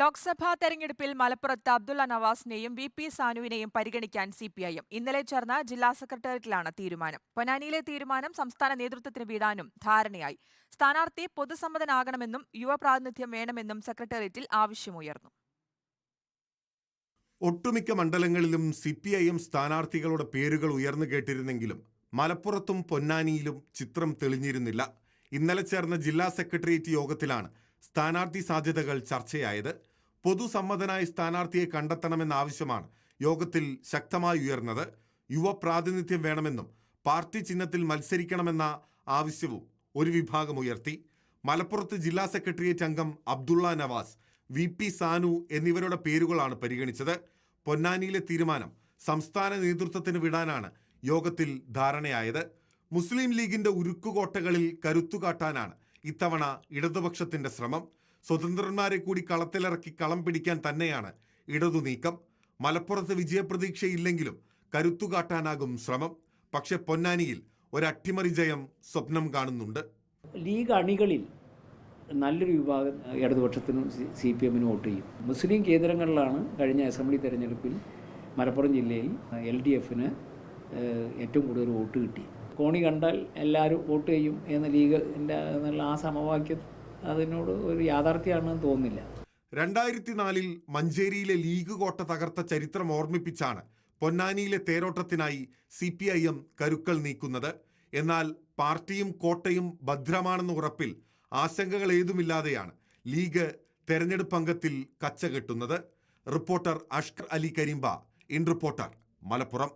ലോക്സഭാ തെരഞ്ഞെടുപ്പിൽ മലപ്പുറത്ത് അബ്ദുള്ള നവാസിനെയും വി പി സാനുവിനെയും പരിഗണിക്കാൻ സി പി ഐ എം ഇന്നലെ ചേർന്ന ജില്ലാ സെക്രട്ടേറിയറ്റിലാണ് തീരുമാനം. പൊന്നാനിയിലെ തീരുമാനം സംസ്ഥാന നേതൃത്വത്തിന് വിടാനും ധാരണയായി. സ്ഥാനാർത്ഥി പൊതുസമ്മതനാകണമെന്നും യുവപ്രാതിനിധ്യം വേണമെന്നും സെക്രട്ടേറിയറ്റിൽ ആവശ്യമുയർന്നു. ഒട്ടുമിക്ക മണ്ഡലങ്ങളിലും സി പി ഐ എം സ്ഥാനാർത്ഥികളുടെ പേരുകൾ ഉയർന്നു കേട്ടിരുന്നെങ്കിലും മലപ്പുറത്തും പൊന്നാനിയിലും ചിത്രം തെളിഞ്ഞിരുന്നില്ല. ഇന്നലെ ചേർന്ന ജില്ലാ സെക്രട്ടേറിയറ്റ് യോഗത്തിലാണ് സ്ഥാനാർത്ഥി സാധ്യതകൾ ചർച്ചയായത്. പൊതുസമ്മതനായ സ്ഥാനാർത്ഥിയെ കണ്ടെത്തണമെന്ന ആവശ്യമാണ് യോഗത്തിൽ ശക്തമായി ഉയർന്നത്. യുവ പ്രാതിനിധ്യം വേണമെന്നും പാർട്ടി ചിഹ്നത്തിൽ മത്സരിക്കണമെന്ന ആവശ്യവും ഒരു വിഭാഗം ഉയർത്തി. മലപ്പുറത്ത് ജില്ലാ സെക്രട്ടേറിയറ്റ് അംഗം അബ്ദുള്ള നവാസ് വി പി സാനു എന്നിവരുടെ പേരുകളാണ് പരിഗണിച്ചത്. പൊന്നാനിയിലെ തീരുമാനം സംസ്ഥാന നേതൃത്വത്തിന് വിടാനാണ് യോഗത്തിൽ ധാരണയായത്. മുസ്ലിം ലീഗിന്റെ ഉരുക്കുകോട്ടകളിൽ കരുത്തുകാട്ടാനാണ് ഇത്തവണ ഇടതുപക്ഷത്തിന്റെ ശ്രമം. സ്വതന്ത്രന്മാരെ കൂടി കളത്തിലിറക്കി കളം പിടിക്കാൻ തന്നെയാണ് ഇടതു നീക്കം മലപ്പുറത്ത് വിജയപ്രതീക്ഷയില്ലെങ്കിലും കരുത്തുകാട്ടാനാകും ശ്രമം. പക്ഷെ പൊന്നാനിയിൽ ഒരു ജയം സ്വപ്നം കാണുന്നുണ്ട്. ലീഗ് അണികളിൽ നല്ലൊരു വിഭാഗം ഇടതുപക്ഷത്തിനും സി പി എമ്മിനും വോട്ട് ചെയ്യും. മുസ്ലിം കേന്ദ്രങ്ങളിലാണ് കഴിഞ്ഞ അസംബ്ലി തെരഞ്ഞെടുപ്പിൽ മലപ്പുറം ജില്ലയിൽ എൽ ഡി എഫിന് ഏറ്റവും കൂടുതൽ വോട്ട് കിട്ടി. കോണി കണ്ടാൽ എല്ലാവരും വോട്ട് ചെയ്യും എന്ന ലീഗ് എന്നുള്ള ആ സമവാക്യം അതിനോട് ഒരു യാഥാർത്ഥ്യമാണെന്ന് തോന്നുന്നില്ല. രണ്ടായിരത്തി നാലിൽ മഞ്ചേരിയിലെ ലീഗ് കോട്ട തകർത്ത ചരിത്രം ഓർമ്മിപ്പിച്ചാണ് പൊന്നാനിയിലെ തേരോട്ടത്തിനായി സി പി ഐ എം കരുക്കൾ നീക്കുന്നത്. എന്നാൽ പാർട്ടിയും കോട്ടയും ഭദ്രമാണെന്ന ഉറപ്പിൽ ആശങ്കകൾ ഏതുമില്ലാതെയാണ് ലീഗ് തെരഞ്ഞെടുപ്പ് അംഗത്തിൽ കച്ചകെട്ടുന്നത്. Reporter Ashkar Ali Karimba in reporter Malappuram.